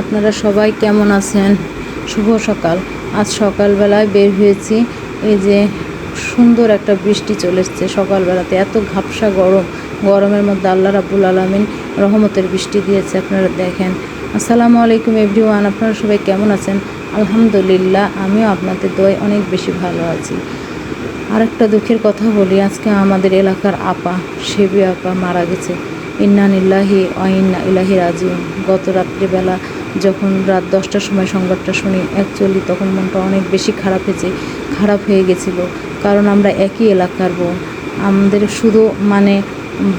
আপনারা সবাই কেমন আছেন? শুভ সকাল। আজ সকালবেলায় বের হয়েছি। এই যে সুন্দর একটা বৃষ্টি চলে এসছে সকালবেলাতে। এত ঘাপসা গরম। গরমের মধ্যে আল্লাহ রাবুল আলমিন রহমতের বৃষ্টি দিয়েছে, আপনারা দেখেন। আসসালামু আলাইকুম এভরিওয়ান, আপনারা সবাই কেমন আছেন? আলহামদুলিল্লাহ, আমিও আপনাদের দোয় অনেক বেশি ভালো আছি। আরেকটা দুঃখের কথা বলি, আজকে আমাদের এলাকার আপা সেবি আপা মারা গেছে। ইন্নানিল্লাহি অইন্না ইলাহি রাজিউন। গত রাত্রিবেলা যখন রাত দশটার সময় সংবাদটা শুনি অ্যাকচুয়ালি তখন মনটা অনেক বেশি খারাপ হয়েছে, খারাপ হয়ে গেছিল। কারণ আমরা একই এলাকার বোন আমাদের শুধু মানে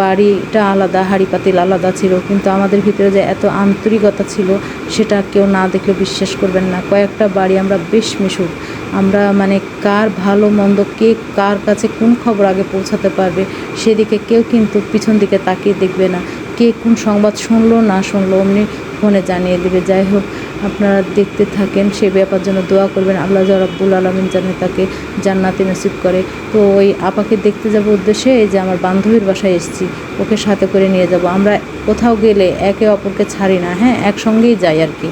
বাড়িটা আলাদা হাড়ি পাতিল আলাদা ছিল, কিন্তু আমাদের ভিতরে যে এত আন্তরিকতা ছিল, সেটা কেউ না দেখলে বিশ্বাস করবেন না। কয়েকটা বাড়ি আমরা বেশ মিশুক। আমরা মানে কার ভালো মন্দ কে কার কাছে কোন খবর আগে পৌঁছাতে পারবে, সেদিকে কেউ কিন্তু পিছন দিকে তাকিয়ে দেখবে না। কে কোন সংবাদ শুনলো, না শুনলো, অমনি ফোনে জানিয়ে দেবে। যাই হোক, আপনারা দেখতে থাকেন, সে ব্যাপার জন্য দোয়া করবেন। আল্লাহ রাব্বুল আলমিন যেন তাকে জান্নাতি নসিব করে। তো ওই আপাকে দেখতে যাব উদ্দেশ্যে যে আমার বান্ধবীর বাসায় এসেছি, ওকে সাথে করে নিয়ে যাব। আমরা কোথাও গেলে একে অপরকে ছাড়ি না হ্যাঁ একসঙ্গেই যাই আর কি।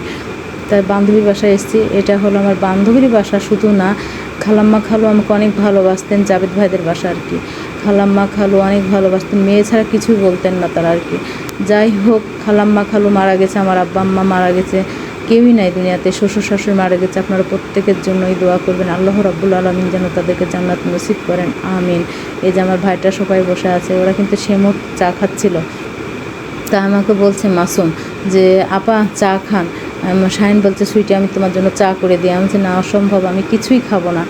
তার বান্ধবীর বাসায় এসেছি। এটা হলো আমার বান্ধবীর বাসা, শুধু না, খালাম্মা খালু আমাকে অনেক ভালোবাসতেন, জাবেদ ভাইদের বাসা আর কি। খালাম্মা খালু অনেক ভালোবাসতেন। মেয়ে ছাড়া কিছুই বলতেন না তারা আর কি। যাই হোক, খালাম্মা খালু মারা গেছে, আমার আব্বা আম্মা মারা গেছে। কেউই নাই দুনিয়াতে, শ্বশুর শাশুড়ি মারা গেছে। আপনারা প্রত্যেকের জন্যই দোয়া করবেন। আল্লাহ রাব্বুল আলমিন যেন তাদেরকে জান্নাত নসিব করেন। আমিন। এই যে আমার ভাইটা সবাই বসে আছে, ওরা কিন্তু সেমত চা খাচ্ছিল। তা আমাকে বলছে, মাসুম, যে আপা, চা খান। শাহিন বলছে, সুইটি, আমি তোমার জন্য চা করে দিই। আমি বলছি, না, অসম্ভব, আমি কিছুই খাব না।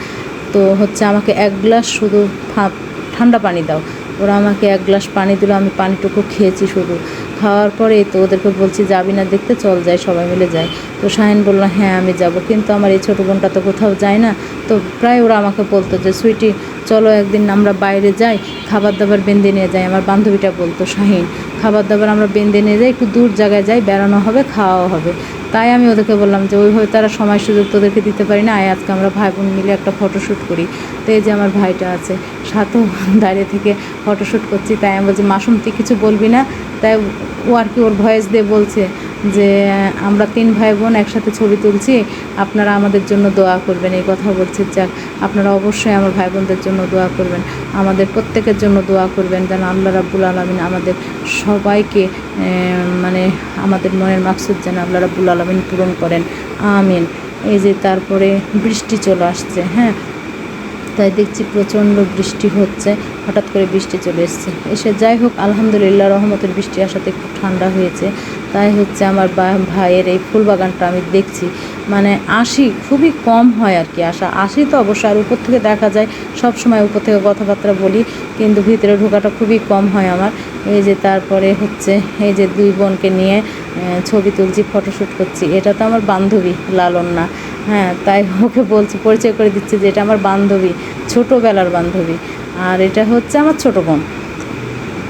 তো হচ্ছে আমাকে এক গ্লাস শুধু ফা- ঠান্ডা পানি দাও। ওরা আমাকে এক গ্লাস পানি দিল, আমি পানিটুকু খেয়েছি শুধু। খাওয়ার পরে তো ওদেরকে বলছি, যাবি না দেখতে? চল যায় সবাই মিলে যায় তো শাহিন বলল হ্যাঁ আমি যাব। কিন্তু আমার এই ছোটো বোনটা তো কোথাও যায় না। তো প্রায় ওরা আমাকে বলতো যে, সুইটি চলো একদিন আমরা বাইরে যাই খাবার দাবার বেঁধে নিয়ে যাই। আমার বান্ধবীটা বলতো, শাহিন খাবার দাবার আমরা বেঁধে নিয়ে যাই, একটু দূর জায়গায় যাই, বেড়ানো হবে, খাওয়াও হবে। তাই আমি ওদেরকে বললাম যে, ওইভাবে তারা সময় সুযোগ তোদেরকে দিতে পারি না। আয়, আজকে আমরা ভাই বোন মিলে একটা ফটোশ্যুট করি। তো এই যে আমার ভাইটা আছে সাথেও দাঁড়িয়ে থেকে ফটোশ্যুট করছি। তাই আমি বলছি, মাসুম, তুই কিছু বলবি না? তাই ও আর কি ওর ভয়েস দিয়ে বলছে যে, আমরা তিন ভাই বোন একসাথে ছবি তুলছি, আপনারা আমাদের জন্য দোয়া করবেন। এই কথা বলছে, যাক, আপনারা অবশ্যই আমার ভাই বোনদের জন্য দোয়া করবেন, আমাদের প্রত্যেকের জন্য দোয়া করবেন যেন আল্লাহ রাব্বুল আলমিন আমাদের সবাইকে মানে আমাদের মনের মাকসুদ যেন আল্লাহ রাব্বুল আলমিন পূরণ করেন, আমিন। এই যে তারপরে বৃষ্টি চলে আসছে হ্যাঁ? তাই দেখছি প্রচণ্ড বৃষ্টি হচ্ছে, হঠাৎ করে বৃষ্টি চলে এসছে। এসে যাই হোক, আলহামদুলিল্লাহ রহমতের বৃষ্টি আসাতে একটু ঠান্ডা হয়েছে। তাই হচ্ছে আমার ভাইয়ের এই ফুল বাগানটা আমি দেখছি। মানে আসি খুবই কম হয় আর কি আসা আসি তো অবশ্যই, আর উপর থেকে দেখা যায় সব সময় উপর থেকে কথাবার্তা বলি, কিন্তু ভিতরে ঢোকাটা খুবই কম হয় আমার। এই যে তারপরে হচ্ছে, এই যে দুই বোনকে নিয়ে ছবি তুলছি ফটোশ্যুট করছি। এটা তো আমার বান্ধবী, লালন না। হ্যাঁ তাই ওকে বলছি, পরিচয় করে দিচ্ছি যে এটা আমার বান্ধবী, ছোটোবেলার বান্ধবী। আর এটা হচ্ছে আমার ছোটো বোন।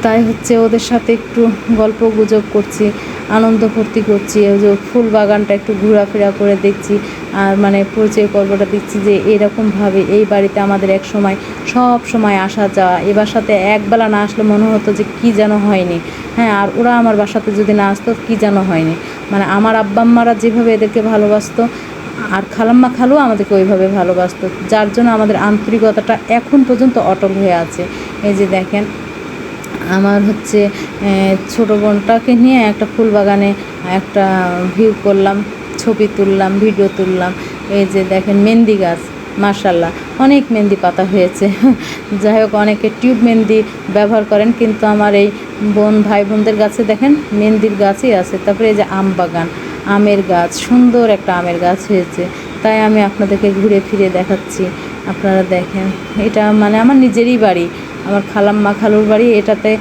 তাই হচ্ছে ওদের সাথে একটু গল্প গুজব করছি, আনন্দ ফুর্তি করছি, ওই যে ফুল বাগানটা একটু ঘোরাফেরা করে দেখছি, আর মানে পরিচয় পর্বটা দিচ্ছি যে এরকমভাবে এই বাড়িতে আমাদের এক সময়, সব সময় আসা যাওয়া, এ বাসাতে একবেলা না আসলে মনে হতো যে কি যেন হয়নি। হ্যাঁ আর ওরা আমার বাসাতে যদি না আসতো, কী যেন হয়নি। মানে আমার আব্বা আব্বাম্মারা যেভাবে এদেরকে ভালোবাসতো আর খালাম্মা খালু আমাদেরকে ওইভাবে ভালোবাসতো, যার জন্য আমাদের আন্তরিকতাটা এখন পর্যন্ত অটল হয়ে আছে। এই যে দেখেন, আমার হচ্ছে ছোটো বোনটাকে নিয়ে একটা ফুল বাগানে একটা ভিউ করলাম, ছবি তুললাম, ভিডিও তুললাম। এই যে দেখেন, মেহেন্দি গাছ মার্শাল্লাহ অনেক মেহেন্দি পাতা হয়েছে। যাই হোক, অনেকে টিউব মেহেন্দি ব্যবহার করেন, কিন্তু আমার এই বোন, ভাই বোনদের গাছে দেখেন, মেহেন্দির গাছই আছে। তারপরে এই যে আম বাগান আমের গাছ, সুন্দর একটা আমের গাছ হয়েছে। তাই আমি আপনাদেরকে ঘুরে ফিরে দেখাচ্ছি। আপনারা দেখেন, এটা মানে আমার নিজেরই বাড়ি। আমার খালাম্মা খালুর বাড়ি, এটাতে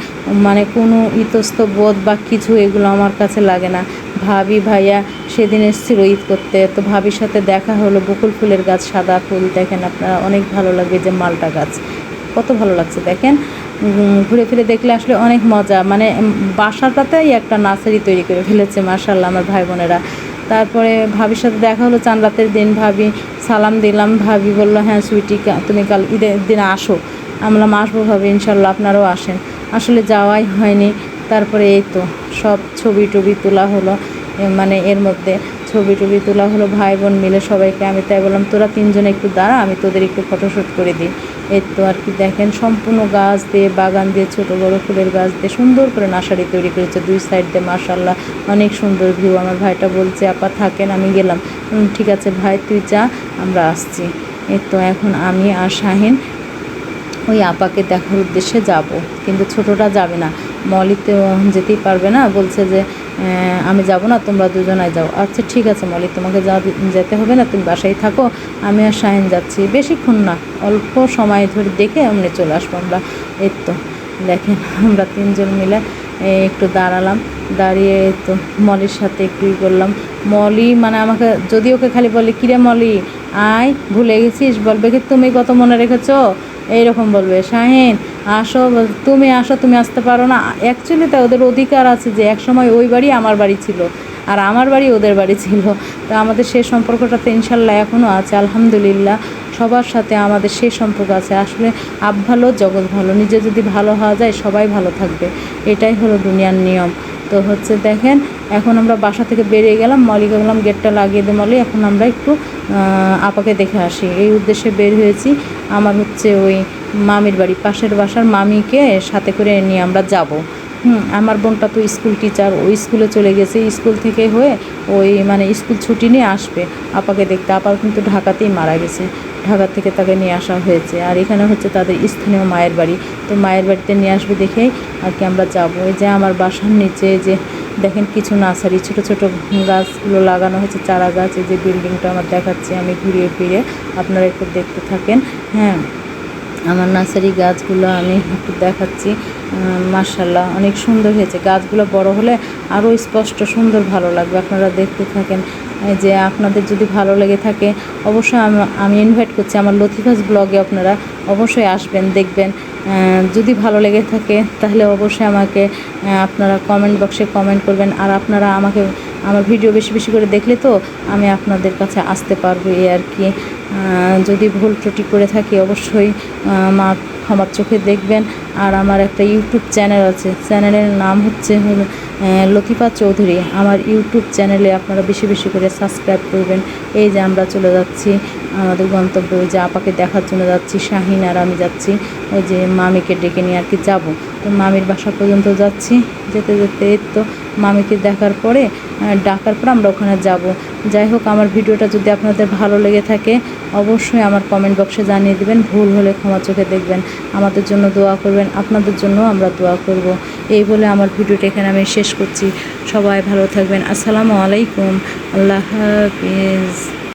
মানে কোনো ইতস্ত বোধ বা কিছু এগুলো আমার কাছে লাগে না। ভাবি ভাইয়া সেদিন এসেছিল ঈদ করতে, তো ভাবির সাথে দেখা হলো, বকুল ফুলের গাছ, সাদা ফুল, দেখেন আপনারা, অনেক ভালো লাগবে যে মালটা গাছ। কত ভালো লাগছে, দেখেন। ঘুরে ফিরে দেখলে আসলে অনেক মজা। মানে বাসাটাতেই একটা নার্সারি তৈরি করে ফেলেছে মার্শাল্লাহ আমার ভাই বোনেরা। তারপরে ভাবির সাথে দেখা হলো চান রাতের দিন, ভাবি, সালাম দিলাম, ভাবি বলল হ্যাঁ সুইটি তুমি কাল ঈদের দিনে আসো। আমরা আসব ভাবি ইনশাল্লাহ আপনারাও আসেন। আসলে যাওয়াই হয়নি। তারপরে এই তো, সব ছবি টবি তোলা হলো মানে এর মধ্যে ছবি টবি তোলা হলো, ভাই বোন মিলে সবাইকে। আমি তাই বললাম, তোরা তিনজনে একটু দাঁড়া, আমি তোদের একটু ফটোশ্যুট করে দিই। এই তো আর কি দেখেন, সম্পূর্ণ গাছ দিয়ে, বাগান দিয়ে, ছোট বড় ফুলের গাছ দিয়ে সুন্দর করে নার্সারি তৈরি করেছে দুই সাইড দিয়ে মার্শাল্লাহ অনেক সুন্দর ভিউ আমার ভাইটা বলছে, আপা থাকেন, আমি গেলাম। ঠিক আছে ভাই, তুই যা, আমরা আসছি। এর তো এখন আমি আর শাহিন ওই আপাকে দেখার উদ্দেশ্যে যাব। কিন্তু ছোটটা যাবে না। মলি তো যেতেই পারবে না, বলছে যে আমি যাব না, তোমরা দুজনাই যাও। আচ্ছা ঠিক আছে মলি তোমাকে যা যেতে হবে না, তুমি বাসায় থাকো, আমি আর শাহিন যাচ্ছি। বেশিক্ষণ না, অল্প সময় ধরে দেখে এমনি চলে আসব আমরা। এই তো, দেখেন, আমরা তিনজন মিলে একটু দাঁড়ালাম। দাঁড়িয়ে তো, মলির সাথে একটু করলাম। মলি মানে আমাকে, যদি ওকে খালি বলি, কিরে মলি, আয়, ভুলে গেছিস? বলবে কি, তুমি কত মনে রেখেছো? এইরকম বলবে, শাহিন, আসো, তুমি আসো, তুমি আসতে পারো না। অ্যাকচুয়ালি তা ওদের অধিকার আছে যে একসময় ওই বাড়ি আমার বাড়ি ছিল আর আমার বাড়ি ওদের বাড়ি ছিল। তা আমাদের সেই সম্পর্কটা তো ইনশাল্লাহ এখনও আছে, আলহামদুলিল্লাহ। সবার সাথে আমাদের সেই সম্পর্ক আছে। আসলে আপ ভালো জগৎ ভালো, নিজে যদি ভালো হওয়া যায় সবাই ভালো থাকবে। এটাই হলো দুনিয়ার নিয়ম। তো হচ্ছে দেখেন, এখন আমরা বাসা থেকে বেরিয়ে গেলাম মলিকে বললাম, গেটটা লাগিয়ে দে মলি এখন আমরা একটু আপাকে দেখে আসি। এই উদ্দেশ্যে বের হয়েছি। আমার হচ্ছে ওই মামির বাড়ি, পাশের বাসার মামিকে সাথে করে নিয়ে আমরা যাব। হুম, আমার বোনটা তো স্কুল টিচার ওই স্কুলে চলে গেছে। স্কুল থেকে হয়ে ওই মানে স্কুল ছুটি নিয়ে আসবে আপাকে দেখতে। আপার কিন্তু ঢাকাতেই মারা গেছে। ঢাকা থেকে তাকে নিয়ে আসা হয়েছে। আর এখানে হচ্ছে তাদের স্থানীয় মায়ের বাড়ি। তো মায়ের বাড়িতে নিয়ে আসবে দেখেই আর কি আমরা যাব। এই যে আমার বাসার নিচে যে দেখেন কিছু নার্সারি, ছোট ছোট গাছগুলো লাগানো হয়েছে, চারা গাছ। এই যে বিল্ডিংটা আমার দেখাচ্ছি আমি ঘুরিয়ে ফিরে আপনারা একটু দেখতে থাকেন। হ্যাঁ আমার নার্সারি গাছগুলো আমি একটু দেখাচ্ছি। মার্শাল্লাহ অনেক সুন্দর হয়েছে। গাছগুলো বড় হলে আরও স্পষ্ট সুন্দর ভালো লাগবে। আপনারা দেখতে থাকেন। যে আপনাদের যদি ভালো লেগে থাকে, অবশ্যই আমি ইনভাইট করছি। আমার লতিফাস ব্লগে আপনারা অবশ্যই আসবেন, দেখবেন। যদি ভালো লেগে থাকে, তাহলে অবশ্যই আমাকে আপনারা কমেন্ট বক্সে কমেন্ট করবেন। আর আপনারা আমাকে, আমার ভিডিও বেশি বেশি করে দেখলে তো আমি আপনাদের কাছে আসতে পারব এই আর কি। যদি ভুল ত্রুটি করে থাকি, অবশ্যই মা, ক্ষমার চোখে দেখবেন। আর আমার একটা ইউটিউব চ্যানেল আছে। চ্যানেলের নাম হচ্ছে হলো লতিফা চৌধুরী, আমার ইউটিউব চ্যানেলে আপনারা বেশি বেশি করে সাবস্ক্রাইব করবেন। এই যে আমরা চলে যাচ্ছি আমাদের গন্তব্য ওই যে আপাকে দেখার জন্য যাচ্ছি, শাহিন আর আমি যাচ্ছি, ওই যে মামিকে ডেকে নিয়ে আর কি যাব। তো মামির বাসা পর্যন্ত যাচ্ছি, যেতে যেতে তো মামিকে দেখার পরে ডাকার পর আমরা ওখানে যাব। যাই হোক, আমার ভিডিওটা যদি আপনাদের ভালো লেগে থাকে, অবশ্যই আমার কমেন্ট বক্সে জানিয়ে দিবেন, ভুল হলে ক্ষমা চোখে দেখবেন। আমাদের জন্য দোয়া করবেন, আপনাদের জন্য আমরা দোয়া করব। এই বলে আমার ভিডিওটা এখানে আমি শেষ করছি। সবাই ভালো থাকবেন। আসসালামু আলাইকুম। আল্লাহ হাফিজ।